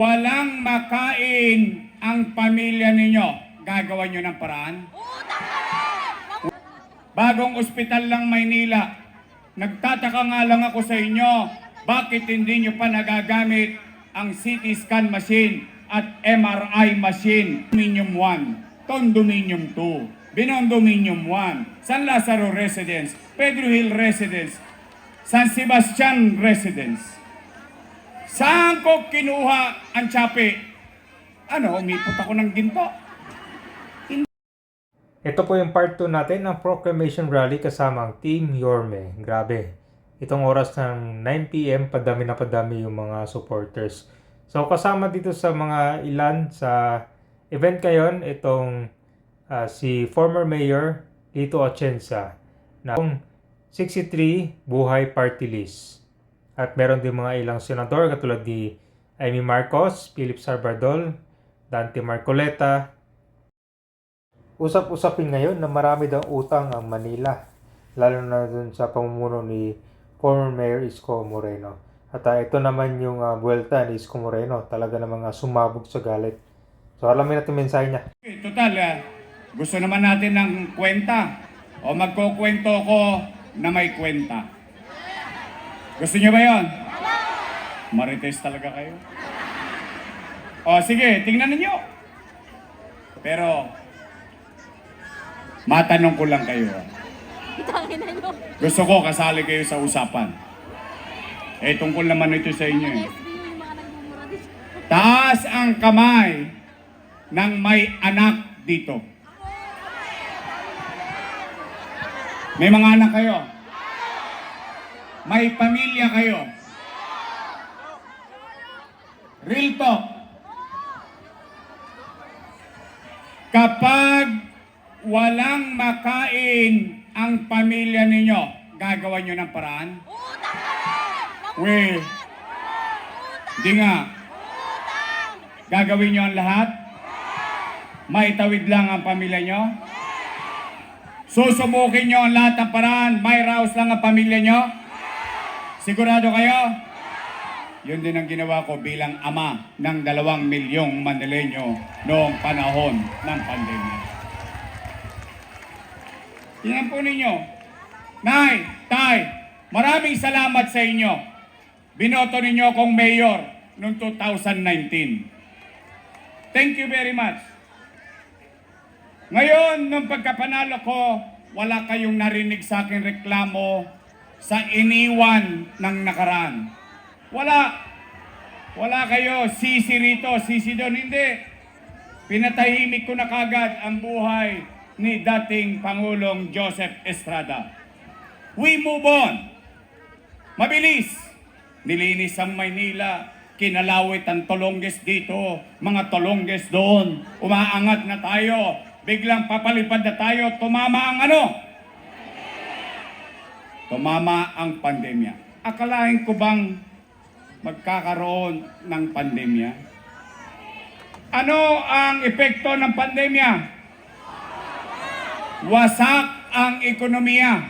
Walang makain ang pamilya ninyo. Gagawa nyo ng paraan? Bagong ospital lang Maynila. Nagtataka nga lang ako sa inyo, bakit hindi nyo pa nagagamit ang CT scan machine at MRI machine? Dominium 1, Condominium 2, Binondominium 1, San Lazaro Residence, Pedro Hill Residence, San Sebastian Residence. Saan ko kinuha ang tsapi? Ano, umipot ako ng ginto. Ito po yung part 2 natin ng Proclamation Rally kasama ang Team Yorme. Grabe. Itong oras ng 9pm, padami na padami yung mga supporters. So kasama dito sa mga ilan sa event ngayon, itong ah, si former Mayor Lito Atienza na 63 Buhay Party List. At meron din mga ilang senador katulad ni Amy Marcos, Philip Sarbardol, Dante Marcoleta, Usap-usapin ngayon na marami daw utang ang Manila, lalo na dun sa pamumuno ni former Mayor Isko Moreno. At ah, ito naman yung uh, buwelta ni Isko Moreno, talaga namang uh, sumabog sa galit. So alamin natin mensahe niya. Total, ah, gusto naman natin ng kwenta. O magkukwento ko na may kwenta. Gusto niyo ba yon? Marites talaga kayo. O sige, tingnan ninyo. Pero, matanong ko lang kayo. ah. Gusto ko kasali kayo sa usapan. Eh, tungkol naman ito sa inyo eh. Taas ang kamay ng may anak dito. May mga anak kayo. May pamilya kayo. Real talk. Kapag walang makain ang pamilya ninyo, gagawa nyo ng paraan? We, di nga. Gagawin nyo ang lahat? Maitawid lang ang pamilya nyo? Susubukin nyo ang lahat ng paraan, may raos lang ang pamilya nyo? Sigurado kayo? Yun din ang ginawa ko bilang ama ng dalawang milyong Manileño noong panahon ng pandemya. Tingnan po ninyo. Nay, Tay, maraming salamat sa inyo. Binoto ninyo akong mayor noong 2019. Thank you very much. Ngayon, nung pagkapanalo ko, wala kayong narinig sa akin reklamo sa iniwan ng nakaraan. Wala. Wala kayo, sisi rito, sisi doon. Hindi. Pinatahimik ko na kagad ang buhay ni dating Pangulong Joseph Estrada. We move on. Mabilis. Nilinis ang Maynila. Kinalawit ang tolongges dito. Mga tolongges doon. Umaangat na tayo. Biglang papalipad na tayo. Tumama ang ano? Tumama ang pandemya. Akalain ko bang magkakaroon ng pandemya? Ano ang epekto ng pandemya? Wasak ang ekonomiya.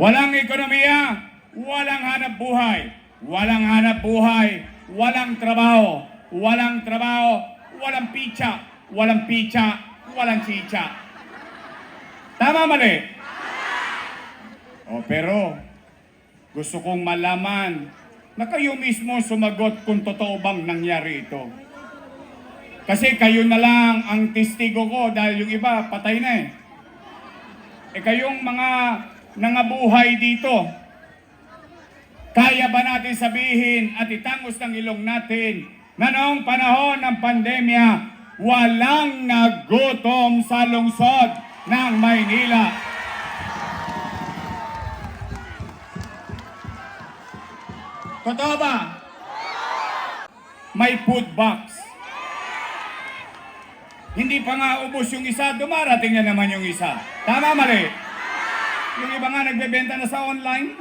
Walang ekonomiya, walang hanap buhay. Walang hanap buhay, walang trabaho. Walang trabaho, walang picha. Walang picha, walang chicha. Tama mali? O pero, gusto kong malaman na kayo mismo sumagot kung totoo bang nangyari ito. Kasi kayo na lang ang testigo ko dahil yung iba patay na eh. Eh kayong mga nangabuhay dito, kaya ba natin sabihin at itangos ng ilong natin na noong panahon ng pandemya, walang nagutom sa lungsod ng Maynila? Totoo ba? May food box. Hindi pa nga ubos yung isa, dumarating na naman yung isa. Tama, mali? Yung iba nga nagbebenta na sa online.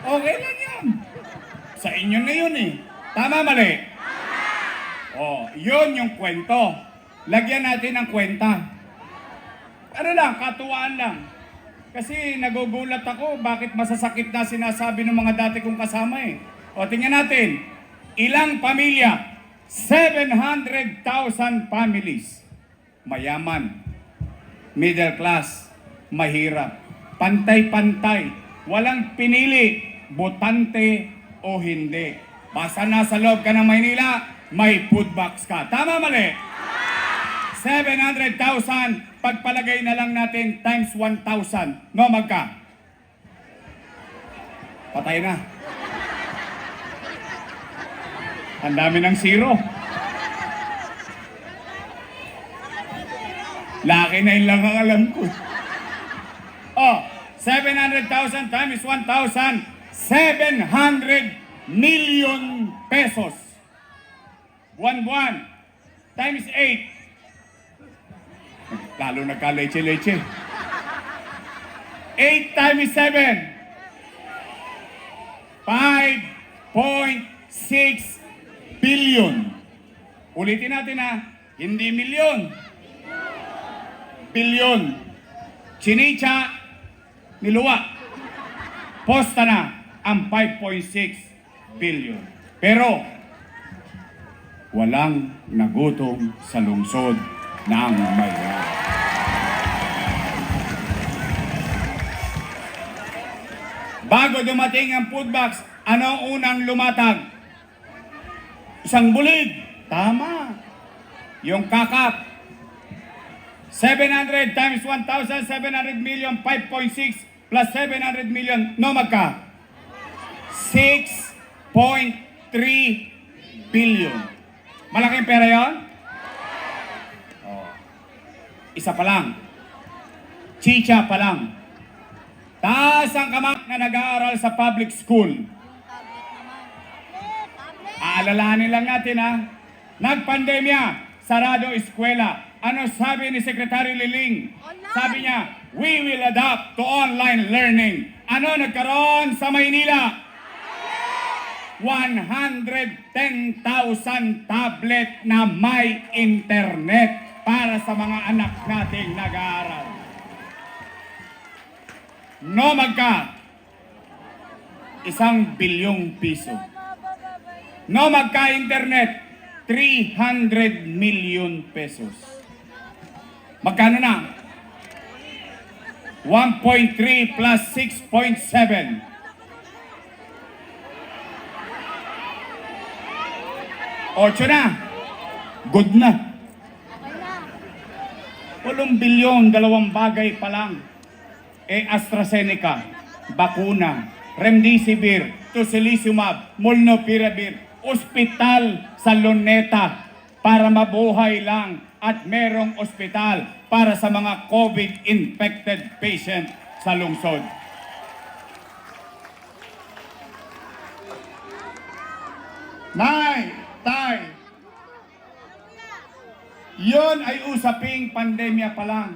Okay lang yan. Sa inyo na yun eh. Tama, mali? Oh, yun yung kwento. Lagyan natin ng kwenta. Ano lang, katuwaan lang. Kasi nagugulat ako bakit masasakit na sinasabi ng mga dati kong kasama eh. O tingnan natin. Ilang pamilya? 700,000 families. Mayaman, middle class, mahirap. Pantay-pantay, walang pinili, botante o hindi. Basta nasa loob ka ng Maynila, may food box ka. Tama mali? 700,000, pagpalagay na lang natin times 1,000. No, magka? Patay na. Ang dami ng zero. Laki na yun lang ang alam ko. Oh, 700,000 times 1,000, 700 million pesos. Buwan-buwan, times 8. Lalo nagka-leche-leche. 8 times 7. 5.6 billion. Ulitin natin ha, hindi milyon. Bilyon. Chinicha, niluwa. Posta na ang 5.6 billion. Pero, walang nagutom sa lungsod ng Maynila. Bago dumating ang food box, ano ang unang lumatag? Isang bulig. Tama. Yung kakap. 700 times 1,700 million, 5.6 plus 700 million, no magka? 6.3 billion. Malaking pera yon? Oh. Isa pa lang. Chicha pa lang. Taas ang kamay na nag-aaral sa public school. Aalalahanin lang natin ha. Nagpandemya, sarado eskwela. Ano sabi ni Secretary Liling? Online. Sabi niya, we will adapt to online learning. Ano nagkaroon sa Maynila? 110,000 tablet na may internet para sa mga anak nating nag-aaral. No magka, isang bilyong piso. No magka-internet, 300 million pesos. Magkano na? 1.3 plus 6.7. Ocho na. Good na. Walong bilyon, dalawang bagay pa lang. E AstraZeneca, bakuna, Remdesivir, Tocilizumab, Molnupiravir, ospital sa Luneta para mabuhay lang at merong ospital para sa mga COVID-infected patient sa lungsod. Nay, tay, Yon ay usaping pandemya pa lang.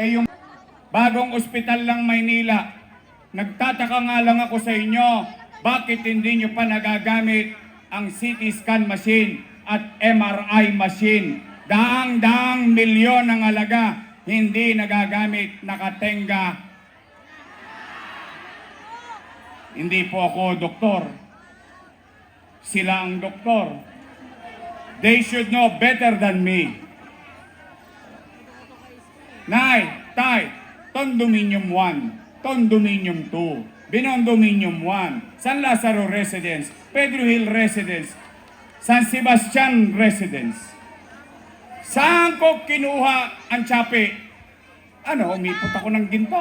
Eh yung bagong ospital lang Maynila, nagtataka nga lang ako sa inyo, bakit hindi nyo pa nagagamit ang CT scan machine at MRI machine? Daang-daang milyon ang alaga, hindi nagagamit, nakatenga. Hindi po ako doktor. Sila ang doktor. They should know better than me. Nay, Tay, Condominium 1, Condominium 2, Binondominium 1, San Lazaro Residence, Pedro Hill Residence, San Sebastian Residence. Saan ko kinuha ang tsapi? Ano, umipot ako ng ginto?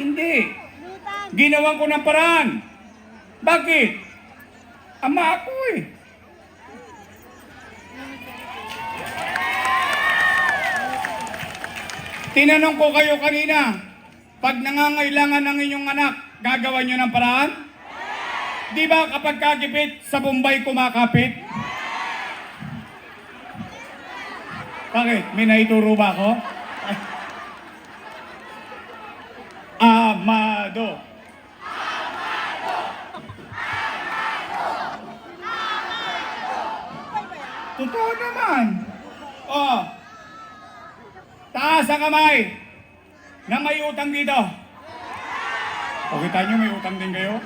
Hindi. Ginawan ko ng paraan. Bakit? Ama ako eh. Tinanong ko kayo kanina, pag nangangailangan ng inyong anak, gagawa nyo ng paraan? Di ba kapag kagipit, sa Bombay kumakapit? Bakit? May naituro ba ako? Amado. Totoo naman. Oh. Taas ang kamay na may utang dito. O kita nyo may utang din kayo?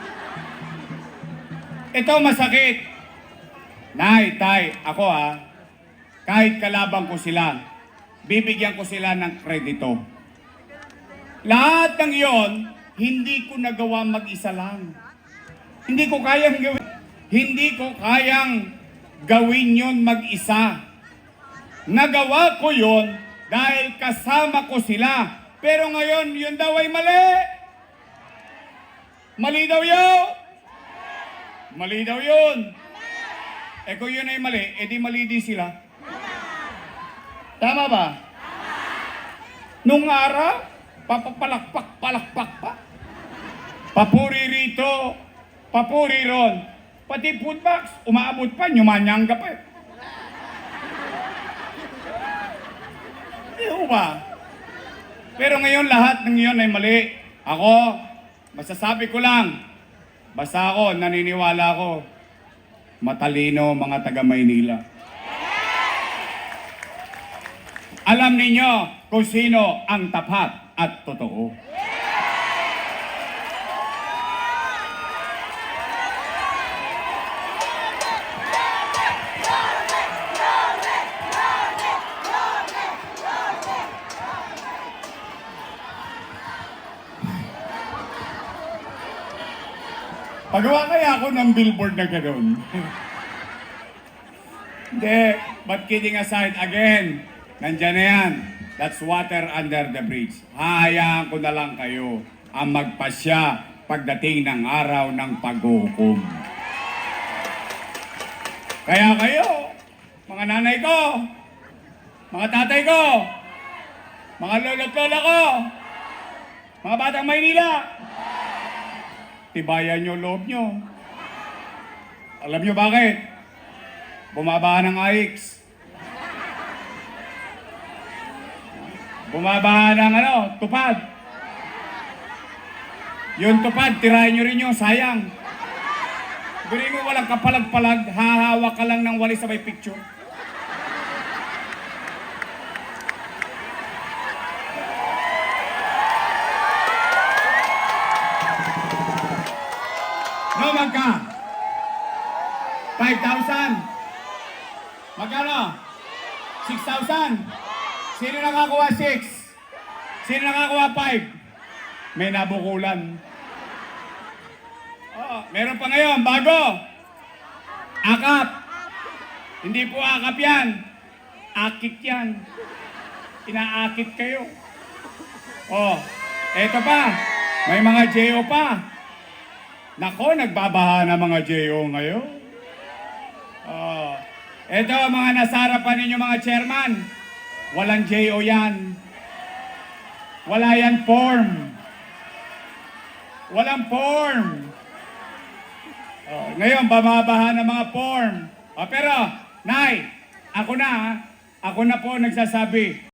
Ito masakit. Nay, tay, ako ha, kahit kalabang ko sila, bibigyan ko sila ng kredito. Lahat ng yon, hindi ko nagawa mag-isa lang. Hindi ko kayang gawin. Hindi ko kayang gawin yon mag-isa. Nagawa ko yon dahil kasama ko sila. Pero ngayon, yun daw ay mali. Mali daw yun. Mali daw yun. Eh kung yun ay mali, edi mali din sila. Tama ba? Nung araw, papapalakpak, palakpak pa. Papuri rito, papuri ron. Pati food box, umaabot pa, nyumanyangga pa. eh. Di ho ba? Pero ngayon lahat ng iyon ay mali. Ako, masasabi ko lang, basta ako, naniniwala ako, matalino mga taga Maynila. Alam ninyo kung sino ang tapat at totoo. Pagawa kaya ako ng billboard na gano'n. Hindi, but kidding aside, again, nandyan na yan. That's water under the bridge. Hahayaan ko na lang kayo ang magpasya pagdating ng araw ng paghukom. Kaya kayo, mga nanay ko, mga tatay ko, mga lolo't lola ko, mga batang Maynila, tibayan nyo loob nyo. Alam nyo bakit? Bumaba ng AIX. Bumaba ng ano, tupad. Yung tupad, tirahin nyo rin yun, sayang. Guri mo walang kapalag-palag, hahawa ka lang ng wali sabay picture. 5,000. Magkano? 6,000. Sino nakakuha 6? Sino nakakuha 5? May nabukulan. Oo, meron pa ngayon, bago. Akap. Hindi po akap yan. Akit yan. Inaakit kayo. Oh, eto pa. May mga JO pa. Nako, nagbabaha na mga JO ngayon. Oh. Ito, mga nasarapan ninyo mga chairman. Walang JO yan. Wala yan form. Walang form. Oh, ngayon, bamabaha ng mga form. Oh, pero, Nay, ako na, ha? ako na po nagsasabi,